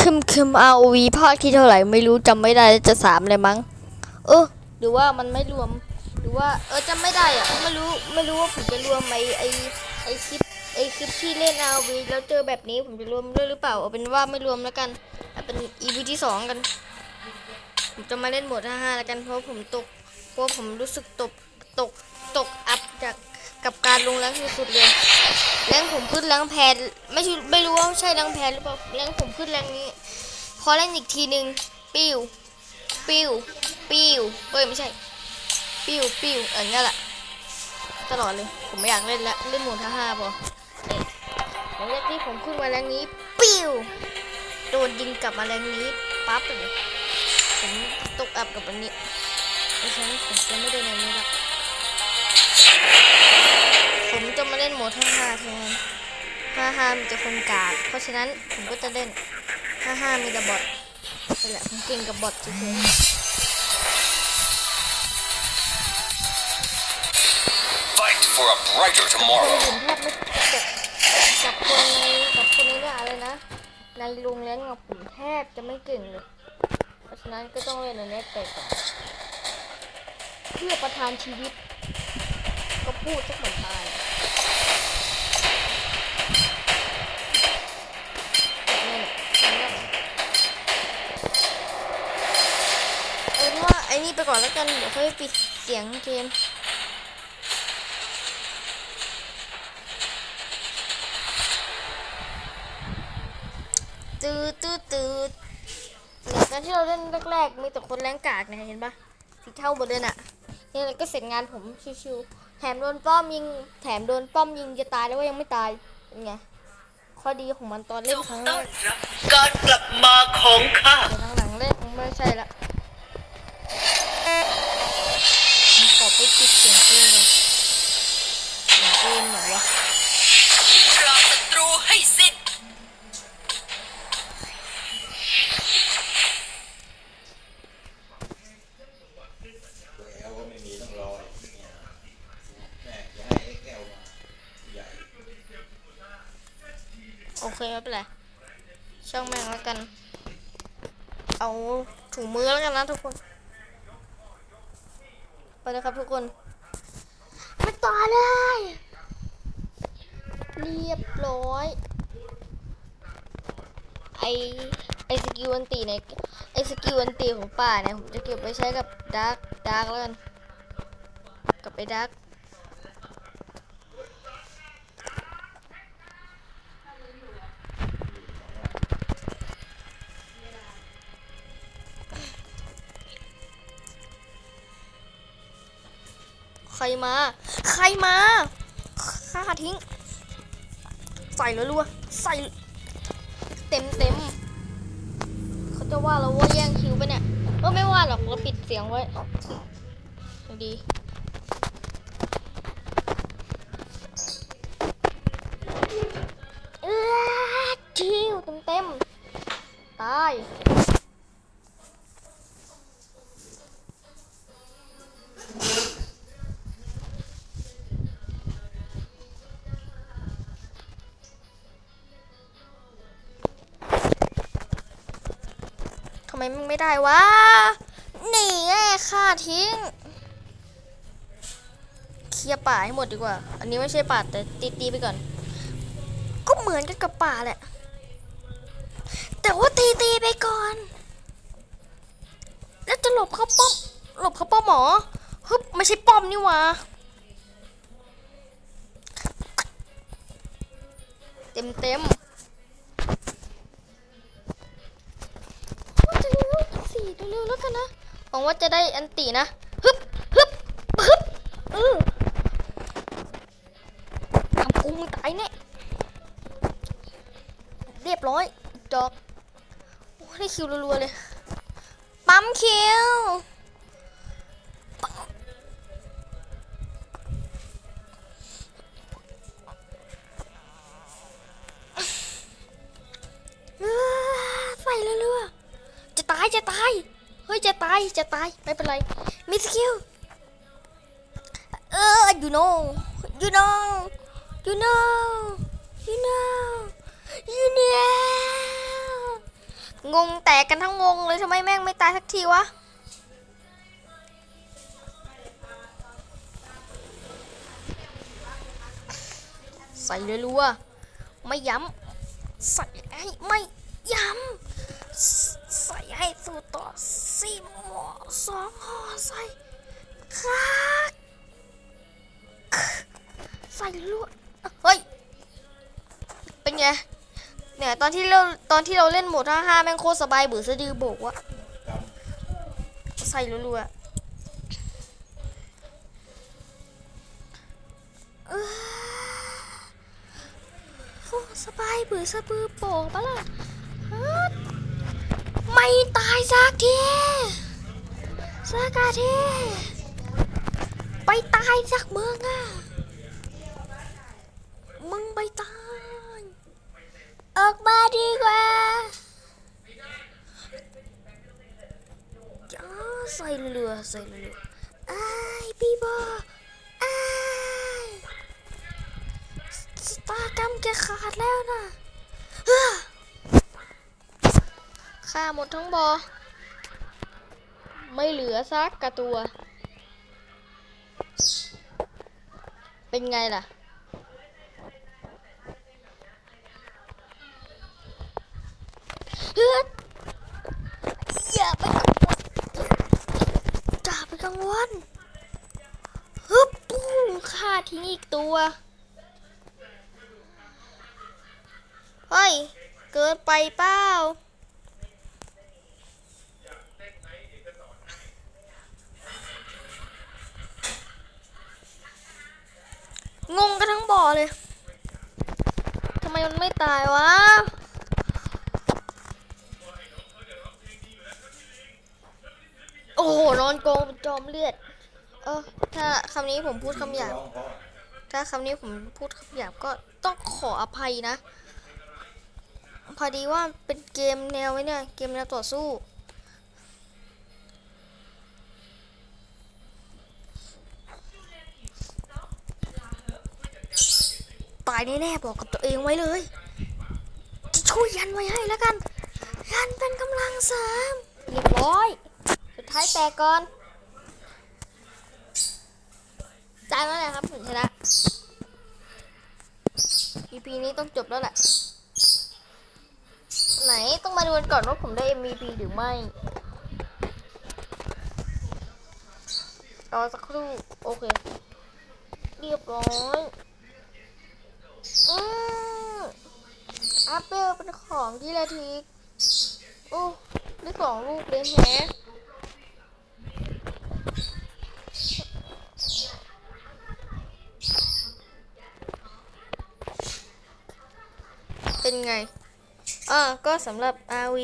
คึมคึม ROV ภาคที่เท่าไหร่ไม่รู้จำไม่ได้จะสามเลยมั้ง เออหรือว่ามันไม่รวม หรือว่า เออจำไม่ได้อะไม่รู้ไม่รู้ว่าผมจะรวมไอไอไอคลิปไอคลิปที่เล่น ROV แล้วเจอแบบนี้ผมจะรวมด้วยหรือเปล่าเอาเป็นว่าไม่รวมแล้วกันเอาเป็น EP ที่สองกัน ผมจะมาเล่นหมด5แล้วกันเพราะผมตกเพราะผมรู้สึกตกตกตกอัพจาก กับการลงแรงสุดๆเลยแรงผมขึ้นแรงแพนไม่ไม่รู้ว่าใช่แรงแพนหรือเปล่าแรงผมขึ้นแรงนี้พอเล่นอีกทีหนึ่งปิ้วปิ้วปิ้วเอ้ยไม่ใช่ปิ้วปิ้วเออนี่นแหละตลอดเลยผมไม่อยากเล่นแล้วเล่นหมดห้าพอเนี่ยหลังจากที่ผมขึ้นมาแรงนี้ปิ้วโดนยิงกลับมาแรงนี้ปั๊บเลยผมตกอับกับอันนี้เพราะฉะนั้นผมจะไม่ได้ในนี้ละ ผมจะมาเล่นโหมดห้าแทนห้าห้ามีแต่คนกากเพราะฉะนั้นผมก็จะเล่นห้าห้ามีแต่บอทนี่แหละผมเก่งกับบอทเฉย Fight for a brighter ๆ tomorrow. ผมแทบไม่ตกกับคนในกับคนในเนี่ยอะไรนะในโรงเรียนกับผมแทบจะไม่เก่งเลย เพราะฉะนั้นก็ต้องเล่นในเน็ตไปก่อนเพื่อประทานชีวิต ก็พูดสักเหมือนตายเอาเป็นว่า ไอ้นี่ไปก่อนแล้วกัน เดี๋ยวค่อยปิดเสียงเกมตืดตืดตืดเนี่ยตอนที่เราเล่นแรกๆมีแต่คนแรงกากเนี่ยเห็นปะสีเท่าหมดเลยน่ะนี่แหละก็เสร็จงานผมชิวๆแถมโดนป้อมยิง แถมโดนป้อมยิงจะตายแล้วว่ายังไม่ตายเป็นไงข้อดีของมันตอนเล่นครั้งแรกการกลับมาของข้าแต่หลังๆเล่นไม่ใช่ละ เคไม่เป็นไรช่างแม่งแล้วกัน เอาถุงมือแล้วกันนะทุกคน ไปเลยครับทุกคนมาต่อเลย เรียบร้อย ไอไอสกิลอันตีในไอสกิลอันตีของป่าเนี่ยผมจะเก็บไว้ใช้กับดาร์กดาร์กแล้วกัน กับไอดาร์ก รมา ใครมาฆ่าทิ้ง ใส่รัวๆใส่เต็มเต็มเขาจะว่าเราว่าแย่งคิวไปเนี่ยเออไม่ว่าหรอกเราปิดเสียงไว้ดี ไมมึงไม่ได้วะนี่ไงฆ่าทิ้งเคลียร์ป่าให้หมดดีกว่า อันนี้ไม่ใช่ป่าแต่ตีตีๆไปก่อน ก็เหมือนกันกับป่าแหละ แต่ว่าตีตีๆไปก่อน แล้วจะหลบเข้าป้อม หลบเข้าป้อมหมอฮึบไม่ใช่ป้อมนี่วะเต็มเต็ม งว่าจะได้อันตีนะฮึบฮึบฮึบเออทำกูมึงตายแน่เรียบร้อย จอก โอ้ได้คิวรัวๆเลย ปั๊มคิว ฮ้ยจะตายจะตายไม่เป็นไรมีสกิลเออ you know you know you know you know you know งงแตกกันทั้งวงเลยทำไมแม่งไม่ตายสักทีวะใส่เลยรัวไม่ย้ำใส่ให้ไม่ย้ำใส่ให้สูตรต่อ สี่หม้อสองห่อใส่คักใส่รัวเฮ้ย เป็นไง เนี่ยตอนที่เราตอนที่เราเล่นโหมดห้าแม่งโคตรสบายเบื่อสะดือโบกวะใส่รัวๆเออสบายเบื่อสะบือโป่งปะล่ะ ไม่ตายสักทีสักทีไปตายจากเมืองอะมึงไปตายออกมาดีกว่าจ้าใส่เรือใส่เรือไอ้พี่บอไอ้สตาร์กรรมแกขาดแล้วนะ ฆ่าหมดทั้งบอ ไม่เหลือซักกระตัว เป็นไงล่ะ เฮ้ยอย่าไปกังวลอย่าไปกังวลฮึบปุ้งฆ่าทิ้งอีกตัวเฮ้ย เกินไปเปล่า งงกันทั้งบ่อเลยทำไมมันไม่ตายวะโอ้โหนอนโกงจอมเลือด เออ ถ้าคำนี้ผมพูดคำหยาบถ้าคำนี้ผมพูดคำหยาบก็ต้องขออภัยนะ พอดีว่าเป็นเกมแนวไว้เนี่ย เกมแนวต่อสู้ ตายแน่ๆบอกกับตัวเองไว้เลย จะช่วยยันไว้ให้แล้วกัน ยันเป็นกำลังเสริมเรียบร้อย สุดท้ายแตกก่อนจานแล้วแหละครับผมชนะ EP นี้ต้องจบแล้วแหละ ไหนต้องมาดูกันก่อนว่าผมได้ MVP หรือไม่รอสักครู่ โอเค เรียบร้อย อืมอัพเปลเป็นของที่ละทีโอ้ได้สองลูกเลยแฮะเป็นไงอ่าก็สำหรับ RV